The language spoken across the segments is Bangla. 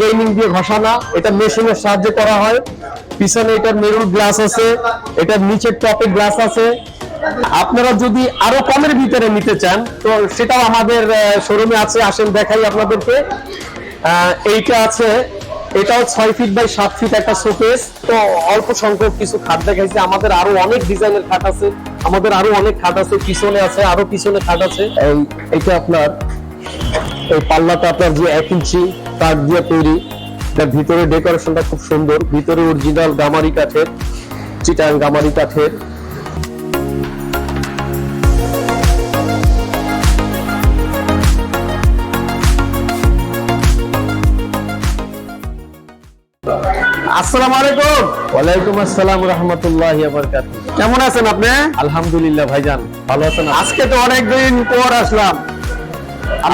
গেমিং দিয়ে ঘষানা, এটা মেশিনের সাহায্যে করা হয়। পিছনে এটার মেরুন গ্লাস আছে, এটার নিচের টপে গ্লাস আছে। আপনারা যদি আরও কমের ভিতরে নিতে চান, তো সেটাও আমাদের শোরুমে আছে, আসেন দেখাই আপনাদেরকে। এইটা আছে, এটাও ছয় ফিট বাই সাত ফিট একটা শোকেস তো অল্প সংখ্যক কিছু খাট দেখাইছে। আমাদের আরও অনেক ডিজাইনের খাট আছে, আমাদের আরও অনেক খাট আছে, পিছনে আছে, আরও পিছনে খাট আছে। এই এটা আপনার, এই পাল্লাটা আপনার যে এক ইঞ্চি কাঠ দিয়ে তৈরি। তার ভিতরে ডেকোরেশনটা খুব সুন্দর। ভিতরে অরিজিনাল গামারি কাঠের চিটাং গামারি কাঠের। আসসালামু আলাইকুম। ওয়ালাইকুম আসসালাম রহমতুল্লাহি বারাকাতুহু। কেমন আছেন আপনি? আলহামদুলিল্লাহ ভাইজান ভালো আছেন আজকে তো অনেকদিন পর আসলাম।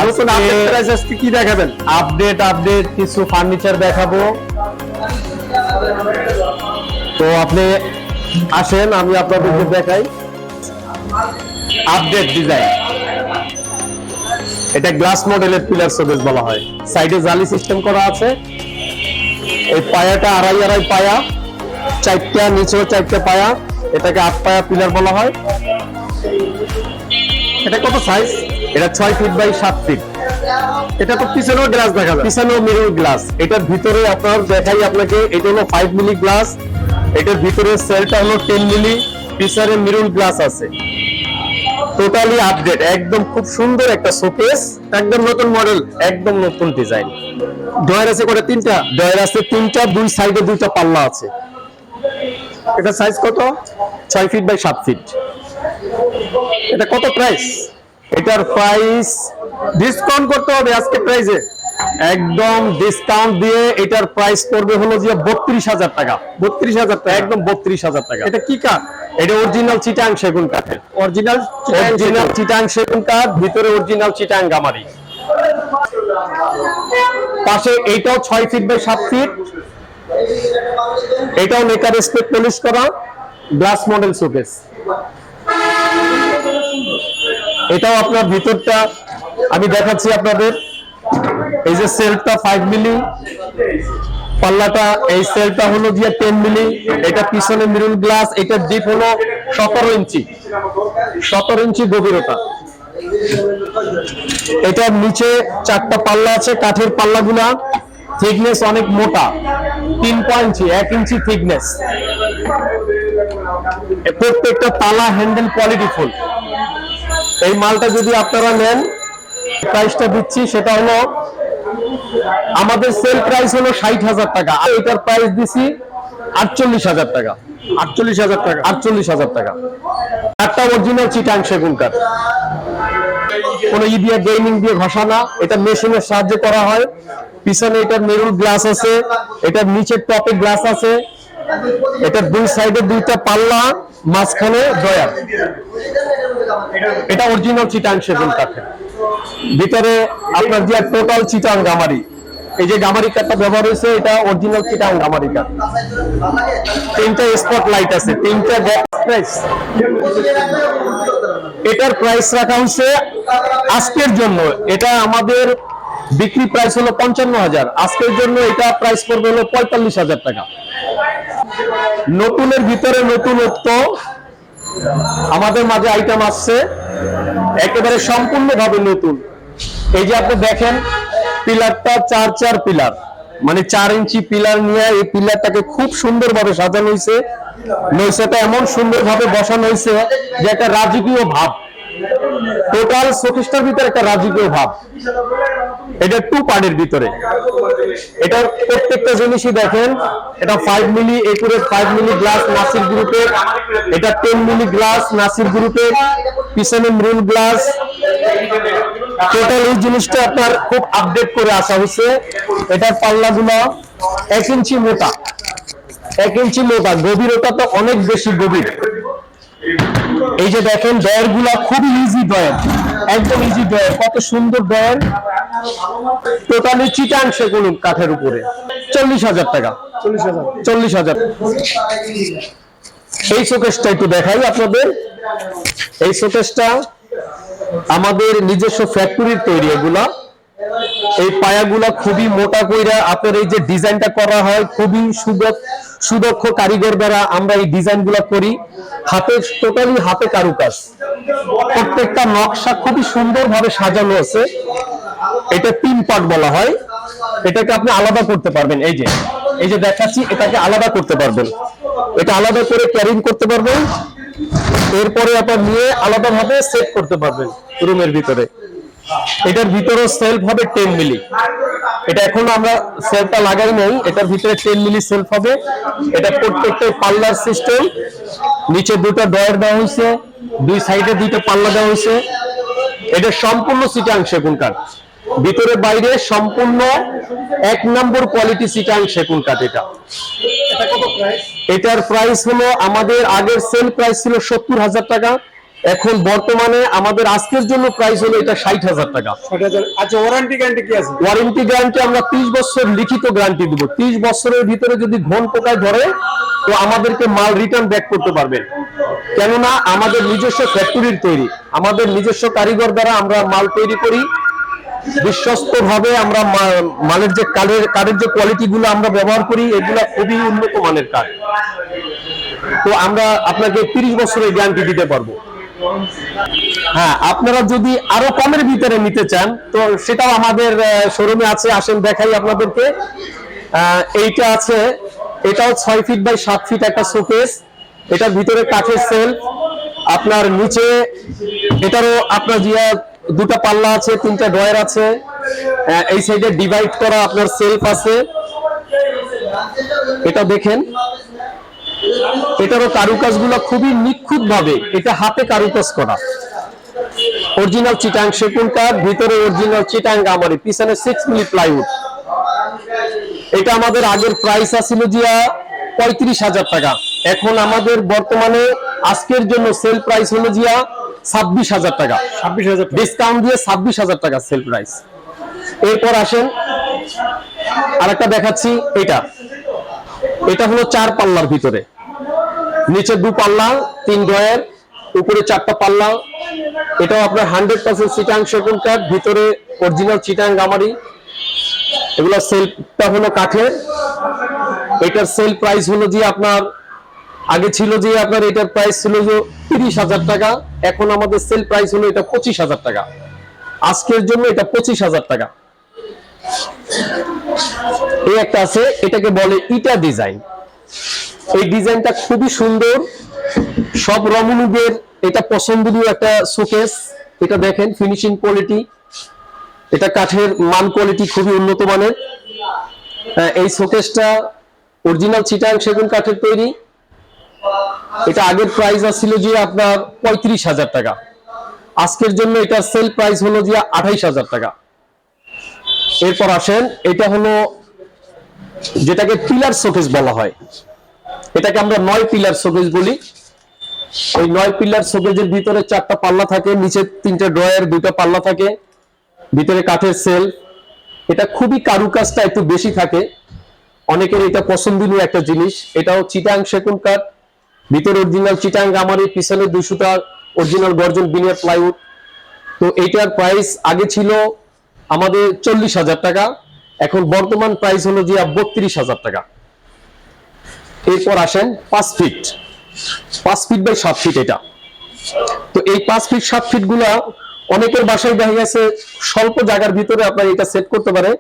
নতুন আপডেট আজকে কি দেখাবেন? আপডেট আপডেট কিছু ফার্নিচার দেখাবো। তো আপনি আসেন আমি আপনাদেরকে দেখাই। আপডেট ডিজাইন এটা গ্লাস মডেলের পিলার শোকেস বলা হয়। সাইডে জালি সিস্টেম করা আছে। এই পায়াটা আড়াই আড়াই পায়া। চারটা নিচেও চারটা পায়া। এটাকে আট পায়া পিলার বলা হয়। এটা কত সাইজ এটা ছয় ফিট বাই সাত ফিট এটা তো পিছনেও গ্লাস দেখা যায়। পিছনেও মিরর গ্লাস এটার ভিতরে আপনার দেখাই আপনাকে এটা হলো ফাইভ মিলি গ্লাস এটার ভিতরে সেলটা হলো টেন মিলি পিছনে মিরর গ্লাস আছে। টোটালি আপডেট একদম খুব সুন্দর একটা শোকেস একদম নতুন মডেল একদম নতুন ডিজাইন ডয়ার আছে করে তিনটা? ডয়ার আছে তিনটা দুই সাইডে দুইটা পাল্লা আছে। এটা সাইজ কত? ছয় ফিট বাই সাত ফিট এটা কত প্রাইস এটার প্রাইস ডিসকাউন্ট করতে হবে আজকে প্রাইসে একদম ডিসকাউন্ট দিয়ে এটার প্রাইস পড়বে হলো যে বত্রিশ হাজার টাকা। বত্রিশ হাজার টাকা। একদম বত্রিশ হাজার টাকা। এটা কি কাঠ? এটা অরিজিনাল চিটাং সেগুন কাঠের। অরিজিনাল অরিজিনাল চিটাং সেগুন কাঠ ভিতরে অরিজিনাল চিটাং গামারি। পাশে এইটাও ছয় ফিট বাই সাত ফিট এটাও নেকার স্পেক পলিশ করা। গ্লাস মডেল শোকেস এটাও আপনার ভিতরটা, আমি দেখাচ্ছি আপনাদের। এই যে সেলটা ফাইভ মিলি পাল্লাটা, এই সেলটা হলো গিয়ে টেন মিলি এটা পিছনে মিরুন গ্লাস এটা ডিপ হলো সতেরো ইঞ্চি। সতেরো ইঞ্চি গভীরতা। এটার নিচে চারটা পাল্লা আছে, কাঠের পাল্লাগুলা। থিকনেস অনেক মোটা। তিন ইঞ্চি এক ইঞ্চি থিকনেস প্রত্যেকটা তালা হ্যান্ডেল কোয়ালিটি ফুল এই মালটা যদি আপনারা নেন প্রাইসটা দিচ্ছি সেটা হলো আমাদের সেল প্রাইস হলো ষাট হাজার টাকা। আর এটার প্রাইস দিছি আটচল্লিশ হাজার টাকা। আটচল্লিশ হাজার টাকা। আটচল্লিশ হাজার টাকা। একটা অরিজিনাল চিটাং সেগুন কাঠ কোনো ই দিয়ে গেমিং দিয়ে ঘষানা এটা মেশিনের সাহায্যে করা হয়। পিছনে এটার মেরুন গ্লাস আছে। এটার নিচের টপে গ্লাস আছে। এটার দুই সাইডে দুইটা পাল্লা, মাঝখানে ডয়ার এটা অরিজিনাল চিটাং সেগুন কাঠের। ভিতরে আপনার যে টোটাল চিটাং গামারি, এই যে গামারি কাঠটা ব্যবহার হয়েছে, এটা অরিজিনাল চিটাং গামারি কাঠ। তিনটা স্পট লাইট আছে, তিনটা প্রাইস এটার প্রাইস রাখা হয়েছে আজকের জন্য। এটা আমাদের বিক্রি প্রাইস হলো পঞ্চান্ন হাজার। আজকের জন্য এটা প্রাইস পড়বে হলো পঁয়তাল্লিশ হাজার টাকা। নতুনের ভিতরে নতুনত্ব। আমাদের মাঝে আইটেম আসছে। একেবারে সম্পূর্ণভাবে নতুন। এই যে আপনি দেখেন, পিলারটা চার চার পিলার। মানে চার ইঞ্চি পিলার নিয়ে এই পিলারটাকে খুব সুন্দরভাবে সাজানো হয়েছে। নৈশাটা এমন সুন্দরভাবে বসানো হয়েছে যে একটা রাজকীয় ভাব। টোটাল শোকেসটার ভিতরে একটা রাজকীয় ভাব। এটা টু পার্টের ভিতরে। এটার প্রত্যেকটা জিনিসই দেখেন, এটা five milli accurate five milli glass Nasir গ্রুপের এটা টেন মিলি গ্লাস নাসির গ্রুপের পিছনে মৃণ গ্লাস টোটাল এই জিনিসটা আপনার খুব আপডেট করে আসা হয়েছে। এটার পাল্লাগুলো এক ইঞ্চি মোটা, এক ইঞ্চি মোটা, গভীরতা তো অনেক বেশি গভীর। এই যে দেখেন ডয়ারগুলা খুবই ইজি ডয়ার একদম ইজি ডয়ার কত সুন্দর ডয়ার টোটালি চিটান সেগুলো কাঠের উপরে। চল্লিশ হাজার টাকা। চল্লিশ হাজার। এই শোকেসটা একটু দেখাই আপনাদের। এই শোকেসটা আমাদের নিজস্ব ফ্যাক্টরির তৈরি এগুলা। এই পায়াগুলা খুবই মোটা কইরা আপনার এই যে ডিজাইনটা করা হয়, খুবই সুদক্ষ কারিগর দ্বারা আমরা এই ডিজাইনগুলো করি। হাতে টোটালি হাতে কারুকাজ। প্রত্যেকটা নকশা খুবই সুন্দরভাবে সাজানো আছে। এটা তিন পার্ট বলা হয়। এটাকে আপনি আলাদা করতে পারবেন। এই যে এই যে দেখাচ্ছি, এটাকে আলাদা করতে পারবেন। এটা আলাদা করে ক্যারিং করতে পারবেন। এরপরে আপনার নিয়ে আলাদাভাবে সেট করতে পারবেন রুমের ভিতরে। এটার ভিতরে সেলফ হবে টেন মিলি এটা এখন আমরা সেলফটা লাগাই নাই এটার ভিতরে টেন মিলি সেলফ হবে। এটা প্রত্যেকটা পাল্লার সিস্টেম নিচে দুটো ডয়ার দেওয়া হয়েছে দুই সাইডে দুইটা পাল্লা দেওয়া হয়েছে। এটা সম্পূর্ণ সিটাং সেগুন কাঠ ভিতরে বাইরে সম্পূর্ণ এক নম্বর কোয়ালিটি সিটাং সেগুন কাঠ এটা? এটা কত প্রাইস এটার প্রাইস হলো আমাদের আগের সেল প্রাইস ছিল সত্তর হাজার টাকা। এখন বর্তমানে আমাদের আজকের জন্য প্রাইস হলো এটা ষাট হাজার টাকা। আচ্ছা ওয়ারেন্টি গ্যারান্টি কি আছে? ওয়ারেন্টি গ্যারান্টি আমরা ত্রিশ বছর লিখিত গ্যারান্টি দিব। ত্রিশ বছরের ভিতরে যদি ঘন পোকায় ধরে তো আমাদেরকে মাল রিটার্ন ব্যাক করতে পারবেন কেননা আমাদের নিজস্ব ফ্যাক্টরির তৈরি। আমাদের নিজস্ব কারিগর দ্বারা আমরা মাল তৈরি করি। বিশ্বস্ত ভাবে আমরা মালের যে কালের কাঠের যে কোয়ালিটি গুলো আমরা ব্যবহার করি এগুলা খুবই উন্নত মানের কাঠ। তো আমরা আপনাকে তিরিশ বছরের গ্যারান্টি দিতে পারব। হ্যাঁ আপনারা যদি আরও কমের ভিতরে নিতে চান, তো সেটাও আমাদের শোরুমে আছে, আসেন, দেখাই আপনাদেরকে। এইটা আছে, এটাও ছয় ফিট বাই সাত ফিট একটা শোকেস এটার ভিতরে কাঠের সেল আপনার নিচে, এটারও আপনার জিয়া দুটা পাল্লা আছে, তিনটা ডয়ার আছে। এই সাইডে ডিভাইড করা আপনার সেলফ আছে। এটা দেখেন। এটারও কারুকাজগুলো খুবই নিখুঁত ভাবে এটা হাতে কারুকাজ করা। অরিজিনাল চিটাং সেগুন কাঠ ভিতরে অরিজিনাল চিটাং গামারি পিছনে সিক্স মিলি প্লাইউড এটা আমাদের আগের প্রাইস আছিল জিয়া পঁয়ত্রিশ হাজার টাকা। এখন আমাদের বর্তমানে আজকের জন্য সেল প্রাইস হলো জিয়া ছাব্বিশ হাজার টাকা। ছাব্বিশ হাজার ডিসকাউন্ট দিয়ে ছাব্বিশ হাজার টাকা সেল প্রাইস এরপর আসেন আরেকটা দেখাচ্ছি এটা। এটা হলো চার পাল্লার ভিতরে। নিচে দু পাল্লা, তিন ডয়ের উপরে চারটা পাল্লা। এটাও আপনার হান্ড্রেড পার্সেন্ট চিটাং সেগুন কাঠ, ভিতরে অরিজিনাল চিটাং গামারি। এগুলো সেলটা হলো কাঠের। এটার সেল প্রাইস হলো যে আপনার, আগে ছিল যে আপনার এটার প্রাইস ছিল যে তিরিশ হাজার টাকা, এখন আমাদের সেল প্রাইস হলো এটা পঁচিশ হাজার টাকা। আজকের জন্য এটা পঁচিশ হাজার টাকা। এই একটা আছে, এটাকে বলে ইটা ডিজাইন। এই ডিজাইনটা খুবই সুন্দর। সব রমণীদের এটা পছন্দনীয় একটা শোকেস এটা দেখেন ফিনিশিং কোয়ালিটি এটা কাঠের মান কোয়ালিটি খুবই উন্নত মানের। এই শোকেসটা অরিজিনাল চিটাং সেগুন কাঠের তৈরি। এটা আগের প্রাইস আছিল যে আপনার পঁয়ত্রিশ হাজার টাকা। আজকের জন্য এটার সেল প্রাইস হলো যে আঠাইশ হাজার টাকা। এরপর আসেন, এটা হলো যেটাকে পিলার শোকেস বলা হয়। এটাকে আমরা নয় পিলার শোকেস বলি। এই নয় পিলার শোকেজের ভিতরে চারটা পাল্লা থাকে, নিচে তিনটে ড্রয়ার দুটো পাল্লা থাকে, ভিতরে কাঠের সেল। এটা খুবই কারুকাজটা একটু বেশি থাকে। অনেকের এটা পছন্দনীয় একটা জিনিস, এটাও চিটাং সেগুন কাঠ। ভিতরে অরিজিনাল চিটাং আমার এই পিছনে দুশোটা অরিজিনাল গর্জন বিনিয়ার প্লাইউড তো এইটার প্রাইস আগে ছিল আমাদের চল্লিশ হাজার টাকা, এখন বর্তমান প্রাইস হলো যে বত্রিশ হাজার টাকা। এরপর আসেন পাঁচ ফিট পাঁচ ফিট বাই সাত ফিট এটা। তো এই পাঁচ ফিট সাত ফিটগুলা অনেকের বাসায় দেখা গেছে স্বল্প জায়গার ভিতরে আপনার এটা সেট করতে পারে।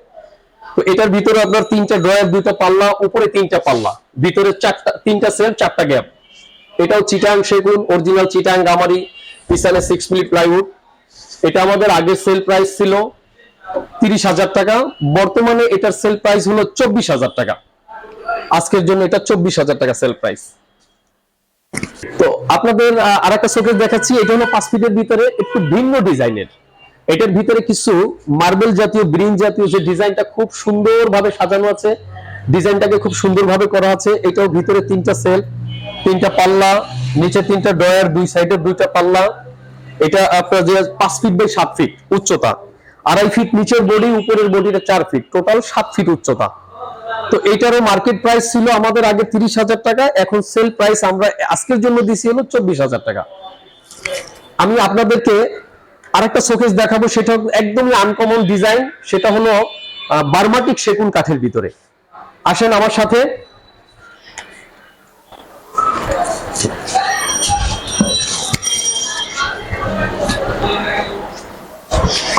তো এটার ভিতরে আপনার তিনটা ড্রয়ার দুইটা পাল্লা, উপরে তিনটা পাল্লা। ভিতরে চারটা, তিনটা সেল চারটা গ্যাপ এটাও চিটাং সেগুন অরিজিনাল চিটাং, গামারি, পিছনে সিক্স মিলি প্লাইউড এটা আমাদের আগের সেল প্রাইস ছিল তিরিশ হাজার টাকা। বর্তমানে এটার সেল প্রাইস হলো চব্বিশ হাজার টাকা। আজকের জন্য এটা চব্বিশ হাজার টাকা সেল প্রাইস তো আপনাদের আর একটা শোকেস দেখাচ্ছি, এটা হলো পাঁচ ফিটের ভিতরে একটু ভিন্ন ডিজাইনের। এটার ভিতরে কিছু মার্বেল জাতীয় গ্রিন জাতীয় যে ডিজাইনটা খুব সুন্দরভাবে সাজানো আছে, ডিজাইনটাকে খুব সুন্দরভাবে করা আছে, এটাও ভিতরে তিনটা সেল তিনটা পাল্লা, নিচে তিনটা ডয়ার দুই সাইডে দুইটা পাল্লা। এটা আপনার যে পাঁচ ফিট বাই সাত ফিট উচ্চতা। আড়াই ফিট নিচের বডি উপরের বডিটা চার ফিট টোটাল সাত ফিট উচ্চতা। তো এইটারও মার্কেট প্রাইস ছিল আমাদের আগে তিরিশ হাজার টাকা, এখন সেল প্রাইস আমরা আজকের জন্য দিছি হলো চব্বিশ হাজার টাকা। আমি আপনাদেরকে আরেকটা শোকেস দেখাবো, সেটা একদমই আনকমন ডিজাইন সেটা হলো বার্মাটিক সেগুন কাঠের ভিতরে। আসেন আমার সাথে।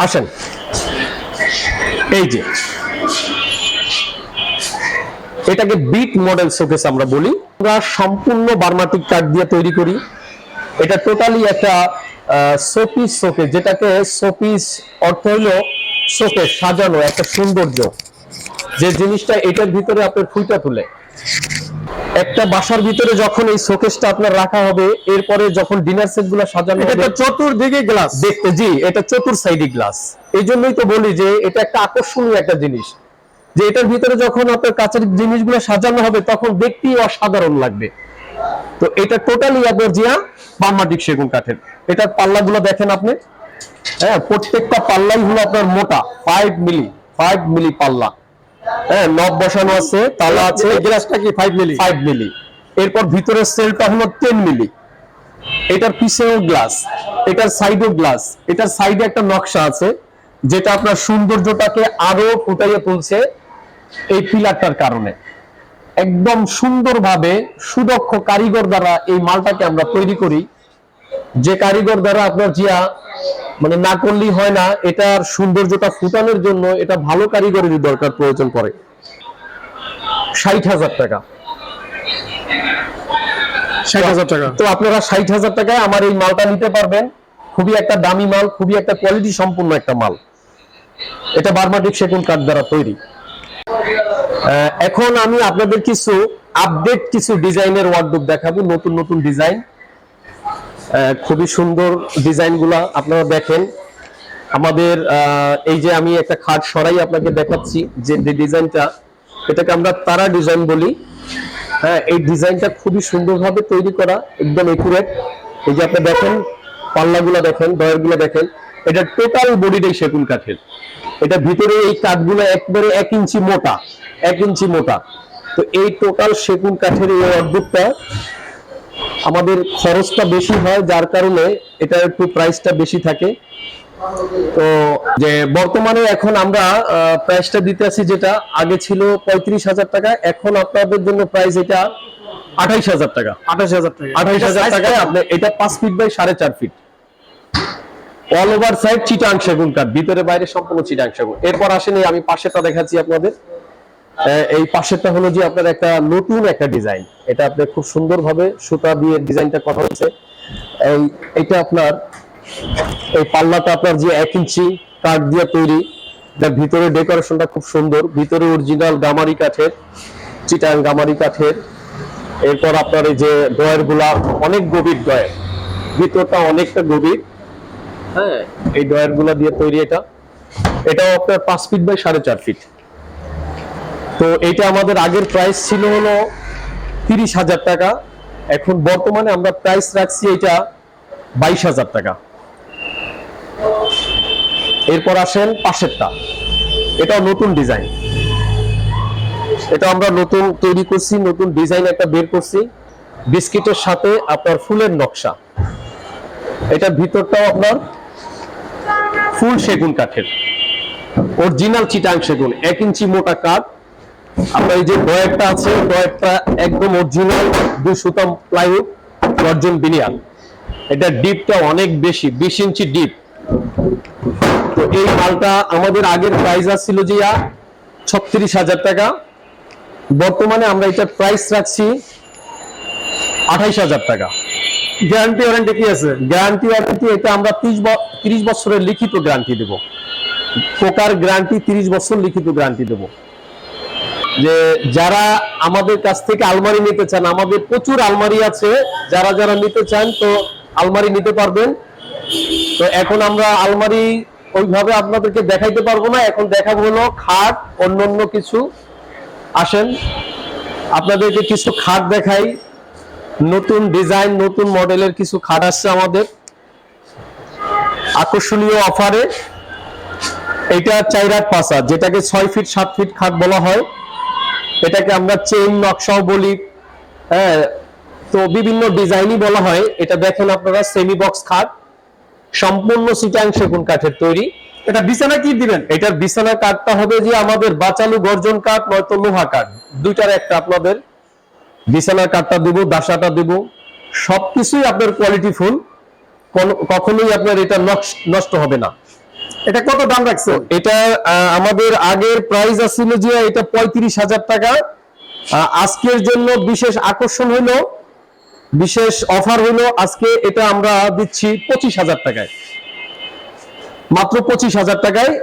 আসেন। এই যে। এটাকে বিট মডেল শোকেস আমরা বলি। আমরা সম্পূর্ণ বার্মাটিক কাঠ দিয়ে তৈরি করি। এটা টোটালি একটা শোপিস শোকেস যেটাকে শোপিস অর্থ হলো শোকেস সাজানো একটা সৌন্দর্য। যে জিনিসটা এটার ভিতরে আপনার ফুইটা তুলে। একটা বাসার ভিতরে যখন এই শোকেসটা আপনার রাখা হবে এরপরে যখন ডিনার সেটগুলো সাজানো এটা চতুর্দিকে গ্লাস দেখতে জি এটা চতুর সাইডি গ্লাস এই জন্যই তো বলি যে এটা একটা আকর্ষণীয় একটা জিনিস। যে এটার ভিতরে যখন আপনার কাঁচের জিনিসগুলো সাজানো হবে তখন দেখতেই অসাধারণ লাগবে। তো এটা টোটালি আপনার জিয়া বার্মাটিক সেগুন কাঠের। এটার পাল্লাগুলো দেখেন আপনি। হ্যাঁ প্রত্যেকটা পাল্লাই হলো আপনার মোটা ফাইভ মিলি ফাইভ মিলি পাল্লা। হ্যাঁ নব বসানো আছে তালা আছে। গ্লাসটা কি ফাইভ মিলি ফাইভ মিলি এরপর ভিতরের সেলটা হলো টেন মিলি এটার পিছেও গ্লাস এটার সাইডেও গ্লাস এটার সাইডে একটা নকশা আছে যেটা আপনার সৌন্দর্যটাকে আরও ফুটাইয়ে তুলছে। এই পিলারটার কারণে। একদম সুন্দরভাবে সুদক্ষ কারিগর দ্বারা এই মালটাকে আমরা তৈরি করি। যে কারিগর দ্বারা আপনার জিয়া মানে না করলেই হয় না এটার সৌন্দর্যটা ফুটানোর জন্য এটা ভালো কারিগরেরই দরকার প্রয়োজন পড়ে। ষাট হাজার টাকা। ষাট হাজার টাকা। তো আপনারা ষাট হাজার টাকায় আমার এই মালটা নিতে পারবেন। খুবই একটা দামি মাল খুবই একটা কোয়ালিটি সম্পূর্ণ একটা মাল। এটা বার্মাটিক সেগুন কাঠ দ্বারা তৈরি। এখন আমি আপনাদের কিছু আপডেট কিছু ডিজাইনের ওয়ার্ডরোব দেখাবো, নতুন নতুন ডিজাইন খুবই সুন্দর ডিজাইনগুলা আপনারা দেখেন। আমাদের এই যে আমি একটা খাট সরাই আপনাকে দেখাচ্ছি, যে ডিজাইনটা এটাকে আমরা তারা ডিজাইন বলি। হ্যাঁ এই ডিজাইনটা খুবই সুন্দরভাবে তৈরি করা, একদম একুরেট এই যে আপনি দেখেন, পাল্লাগুলো দেখেন ডয়ারগুলো দেখেন, এটা টোটাল বডিটাই সেগুন কাঠের। এটা ভিতরে এই কাঠগুলো একবারে এক ইঞ্চি মোটা এক ইঞ্চি মোটা। তো এই টোটাল সেগুন কাঠের এই অদ্ভুতটা আমাদের খরচটা বেশি হয় যার কারণে এটা একটু প্রাইসটা বেশি থাকে। তো যে বর্তমানে এখন আমরা প্রাইসটা দিতে আছি যেটা আগে ছিল পঁয়ত্রিশ হাজার টাকা এখন আপনাদের জন্য প্রাইস এটা আঠাইশ হাজার টাকা। আঠাশ হাজার টাকা। আঠাইশ হাজার টাকায় আপনি এটা পাঁচ ফিট বাই সাড়ে চার feet all over side Chittagong সেগুন কাঠ ভিতরে বাইরে সম্পূর্ণ চিটাং সেগুন এরপর আসেন আমি পাশেরটা দেখাচ্ছি আপনাদের। এই পাশেরটা হলো যে আপনার একটা নতুন একটা ডিজাইন এটা আপনি খুব সুন্দরভাবে সুতা দিয়ে ডিজাইনটা করা হয়েছে। এটা আপনার, এই পাল্লাটা আপনার যে এক ইঞ্চি কাঠ দিয়ে তৈরি যার ভিতরে ডেকোরেশনটা খুব সুন্দর। ভিতরে অরিজিনাল গামারি কাঠের চিটাং গামারি কাঠের। এরপর আপনার এই যে ডয়ারগুলা অনেক গভীর ডয়ার ভিতরটা অনেকটা গভীর। হ্যাঁ। এই ডয়ারগুলা দিয়ে তৈরি এটা। এটাও আপনার পাঁচ ফিট বাই সাড়ে চার ফিট। তো এটা আমাদের আগের প্রাইস ছিল হলো তিরিশ হাজার টাকা। এখন বর্তমানে আমরা প্রাইস রাখছি এটা বাইশ হাজার টাকা। এরপর আসেন পাশেরটা। এটাও নতুন ডিজাইন। এটা আমরা নতুন তৈরি করছি, নতুন ডিজাইন একটা বের করছি। বিস্কিটের সাথে আপনার ফুলের নকশা। এটা ভিতরটাও আপনার ফুল সেগুন কাঠের। অরিজিনাল চিটাং সেগুন, এক ইঞ্চি মোটা কাঠ। আপনার এই যে ডয়েরটা আছে ডয়েরটা একদম অরিজিনাল দুই সুতাম প্লাইউড গর্জন বিনিয়ান। এটা ডিপটা অনেক বেশি, বিশ ইঞ্চি ডিপ তো এই মালটা আমাদের আগের প্রাইস ছিল যে ছত্রিশ হাজার টাকা। বর্তমানে আমরা এটার প্রাইস রাখছি আঠাইশ হাজার টাকা। গ্যারান্টি ওয়ারেন্টি কি আছে? গ্যারান্টি ওয়ারেন্টি এটা আমরা ত্রিশ বছরের লিখিত গ্যারান্টি দেব। পোকার গ্যারান্টি তিরিশ বছর লিখিত গ্যারান্টি দেব। যে যারা আমাদের কাছ থেকে আলমারি নিতে চান, আমাদের প্রচুর আলমারি আছে, যারা যারা নিতে চান তো আলমারি নিতে পারবেন। তো এখন আমরা আলমারি ওইভাবে আপনাদেরকে দেখাইতে পারব না, এখন দেখাবো হলো খাট অন্য কিছু। আসেন, আপনাদেরকে কিছু খাট দেখাই। নতুন ডিজাইন নতুন মডেলের কিছু খাট আসছে আমাদের। আকর্ষণীয় অফারে। এটা চাইরাট পাসা যেটাকে ছয় ফিট সাত ফিট খাট বলা হয়। এটাকে আমরা চেইন নকশাও বলি। হ্যাঁ তো বিভিন্ন ডিজাইনই বলা হয়। এটা দেখেন আপনারা সেমি বক্স খাট। সম্পূর্ণ সিটাং সেগুন কাঠের তৈরি। এটা বিছানা কি দিবেন? এটার বিছানা কাঠটা হবে যে আমাদের বাচালু গর্জন কাঠ নয়তো লোহা কাঠ। দুইটার একটা আপনাদের। বিছানার কাঠটা দিব দাসাটা দিব। সবকিছুই আপনার কোয়ালিটি ফুল কখনোই আপনার এটা নষ্ট- হবে না। এটা কত দাম রাখছেন? এটা আমাদের আগের প্রাইস আছিল যে এটা পঁয়ত্রিশ হাজার টাকা। আজকের জন্য বিশেষ আকর্ষণ হলো বিশেষ অফার হলো আজকে এটা আমরা দিচ্ছি পঁচিশ হাজার টাকায়। মাত্র পঁচিশ হাজার টাকায়।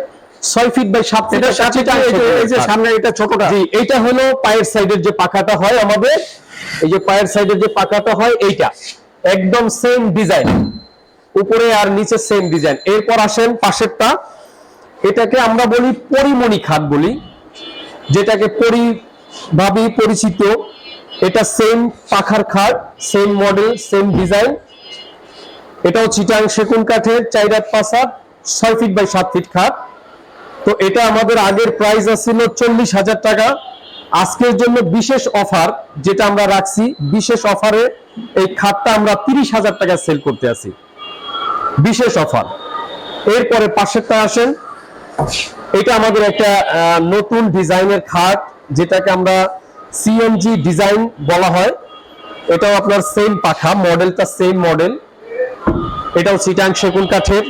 ছয় ফিট বাই সাত ফিট সামনে এটা ছোটটা। জি এইটা হলো পায়ের সাইডের যে পাখাটা হয় আমাদের এই যে পায়ের সাইডের যে পাখাটা হয় এইটা। একদম সেম ডিজাইন উপরে আর নিচে সেম ডিজাইন এরপর আসেন পাশেরটা। এটাকে আমরা বলি পরিমণি খাট বলি যেটাকে পরি ভাবি পরিচিত। এটা সেম পাখার খাট সেম মডেল সেম ডিজাইন এটাও চিটাং সেগুন কাঠের চাইরাত পাসার ছয় ফিট বাই সাত ফিট খাট তো এটা আমাদের আগের প্রাইস আছিল চল্লিশ হাজার টাকা। আজকের জন্য বিশেষ অফার যেটা আমরা রাখছি, বিশেষ অফারে এই খাতটা আমরা তিরিশ হাজার টাকা সেল করতে আছি। বিশেষ অফার এরপরে পাশেরটা আসেন। এটা আমাদের একটা নতুন ডিজাইনের খাট, যেটাকে আমরা সিএনজি ডিজাইন বলা হয়। এটাও আপনার সেম পাখা মডেলটা সেম মডেল এটাও চিটাং সেগুন কাঠের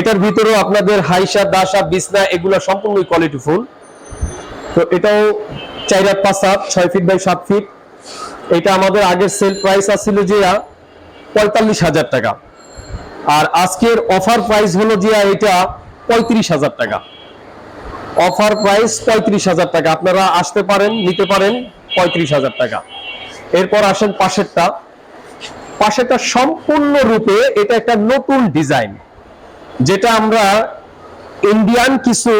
এটার ভিতরেও আপনাদের হাইসা, দাসা, বিছনা, এগুলো সম্পূর্ণ কোয়ালিটি ফুল তো এটাও চার হাত পাঁচ হাত, ছয় ফিট বাই সাত ফিট এটা আমাদের আগের সেল প্রাইস আছিল যে পঁয়তাল্লিশ হাজার টাকা। আর আজকের অফার প্রাইস হলো যে এটা পঁয়ত্রিশ হাজার টাকা। অফার প্রাইস পঁয়ত্রিশ হাজার টাকা। আপনারা আসতে পারেন, নিতে পারেন, পঁয়ত্রিশ হাজার টাকা। এরপর আসেন পাশেরটা। পাশেরটা সম্পূর্ণ রূপে এটা একটা নতুন ডিজাইন যেটা আমরা ইন্ডিয়ান কিছু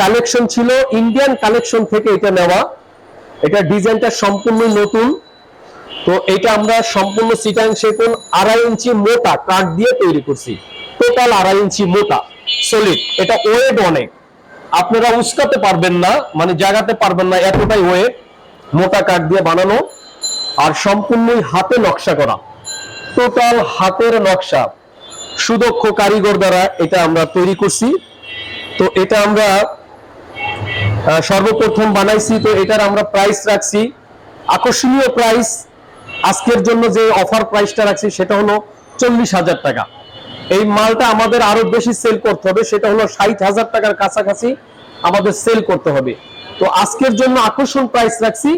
কালেকশন ছিল ইন্ডিয়ান কালেকশন থেকে এটা নেওয়া। এটা ডিজাইনটা সম্পূর্ণ নতুন। তো এটা আমরা সম্পূর্ণ সিটাং সেগুন আড়াই ইঞ্চি মোটা কাঠ দিয়ে তৈরি করছি। টোটাল আড়াই ইঞ্চি মোটা সলিড এটা ওয়েট অনেক। আপনারা উস্কাতে পারবেন না মানে জাগাতে পারবেন না এতটাই ওয়েট মোটা কাঠ দিয়ে বানানো। আর সম্পূর্ণই হাতে নকশা করা। টোটাল হাতের নকশা। সুদক্ষ কারিগর দ্বারা এটা আমরা তৈরি করছি। তো এটা আমরা সর্বপ্রথম বানাইছি। তো এটার আমরা প্রাইস রাখছি। আকর্ষণীয় প্রাইস আজকের জন্য যে অফার প্রাইসটা রাখছি সেটা হলো চল্লিশ হাজার টাকা। এই মালটা আমাদের আরও বেশি সেল করতে হবে। সেটা হলো ষাট হাজার টাকার কাছাকাছি আমাদের সেল করতে হবে। তো আজকের জন্য আকর্ষণ প্রাইস রাখছি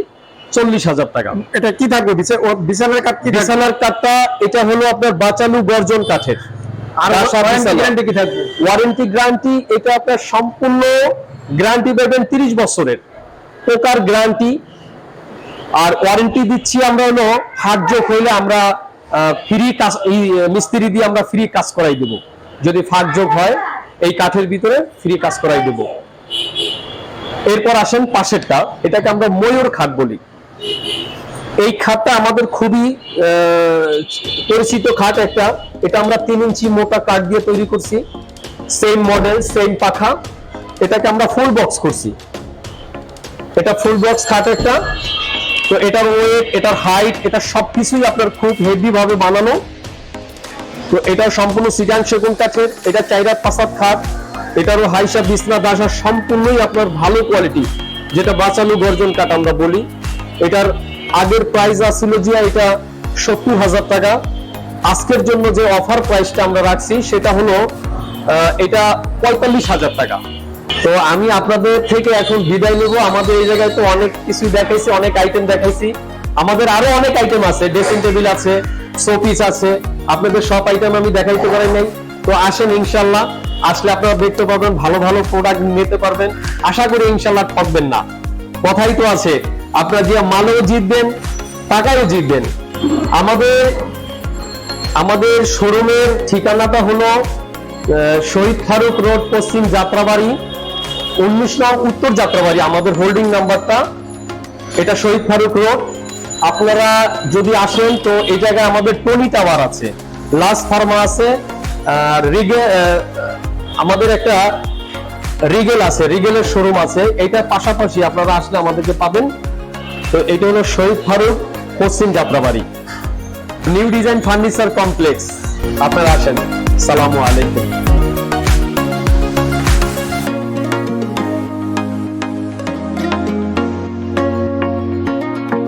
চল্লিশ হাজার টাকা। এটা কি থাকবে? বিছানার কাঠ কি বিছানার কাঠটা এটা হলো আপনার বাচালু গর্জন কাঠের। আর কি থাকবে? ওয়ারেন্টি গ্যারান্টি এটা আপনার সম্পূর্ণ গ্যারান্টি পাবেন তিরিশ বছরের। পোকার গ্যারান্টি আর ওয়ারেন্টি দিচ্ছি আমরা হলো হাত যোগ হইলে আমরা ফ্রি কাজ এই মিস্ত্রি দিয়ে আমরা ফ্রি কাজ করাই দেব। যদি ফাঁক যোগ হয় এই কাঠের ভিতরে ফ্রি কাজ করাই দেব। এরপর আসেন পাশেরটা এটাকে আমরা ময়ূর খাট বলি। এই খাটটা আমাদের খুবই আহ, পরিচিত খাট একটা। এটা আমরা তিন ইঞ্চি মোটা কাঠ দিয়ে তৈরি করছি। সেম মডেল সেম পাখা। এটাকে আমরা ফুল বক্স করছি। এটা ফুল বক্স খাট একটা। তো এটার ওয়েট এটার হাইট এটা সবকিছুই আপনার খুব হেভি ভাবে বানানো। তো এটা সম্পূর্ণ সিজান সেগুন কাঠের। এটা চাইরাত পাসাদ খাট। এটারও হাইসা, বিছনা দাসা সম্পূর্ণই আপনার ভালো কোয়ালিটি যেটা বাঁচালু গর্জন কাঠ আমরা বলি। এটার আগের প্রাইস আছিল যে এটা সত্তর হাজার টাকা। আজকের জন্য যে অফার প্রাইসটা আমরা রাখছি, সেটা হলো এটা পঁয়তাল্লিশ হাজার টাকা। তো আমি আপনাদের থেকে এখন বিদায় নেব। আমাদের এই জায়গায় তো অনেক কিছু দেখাইছি, অনেক আইটেম দেখাইছি। আমাদের আরও অনেক আইটেম আছে ড্রেসিং টেবিল আছে শোপিস আছে। আপনাদের সব আইটেম আমি দেখাইতে পারি নাই। তো আসেন ইনশাল্লাহ, আসলে আপনারা দেখতে পাবেন ভালো ভালো প্রোডাক্ট নিতে পারবেন। আশা করি ইনশাল্লাহ ঠকবেন না। কথাই তো আছে, আপনারা যে মালও জিতবেন, টাকাও জিতবেন। আমাদের আমাদের শোরুমের ঠিকানাটা হলো শহীদ ফারুক রোড, পশ্চিম যাত্রাবাড়ি, উনিশ নং উত্তর যাত্রাবাড়ি, আমাদের হোল্ডিং নাম্বারটা, এটা শহীদ ফারুক রোড। আপনারা যদি আসেন, তো এই জায়গায় আমাদের টনি টাওয়ার আছে, লাস ফার্মা আছে রিগে আমাদের একটা রিগেল আছে, রিগেলের শোরুম আছে এটার পাশাপাশি আপনারা আসলে আমাদেরকে পাবেন। তো এটা হলো শহীদ ফারুক, পশ্চিম Jatrabari. New design furniture complex আপনারা আসেন। সালামু আলাইকুম।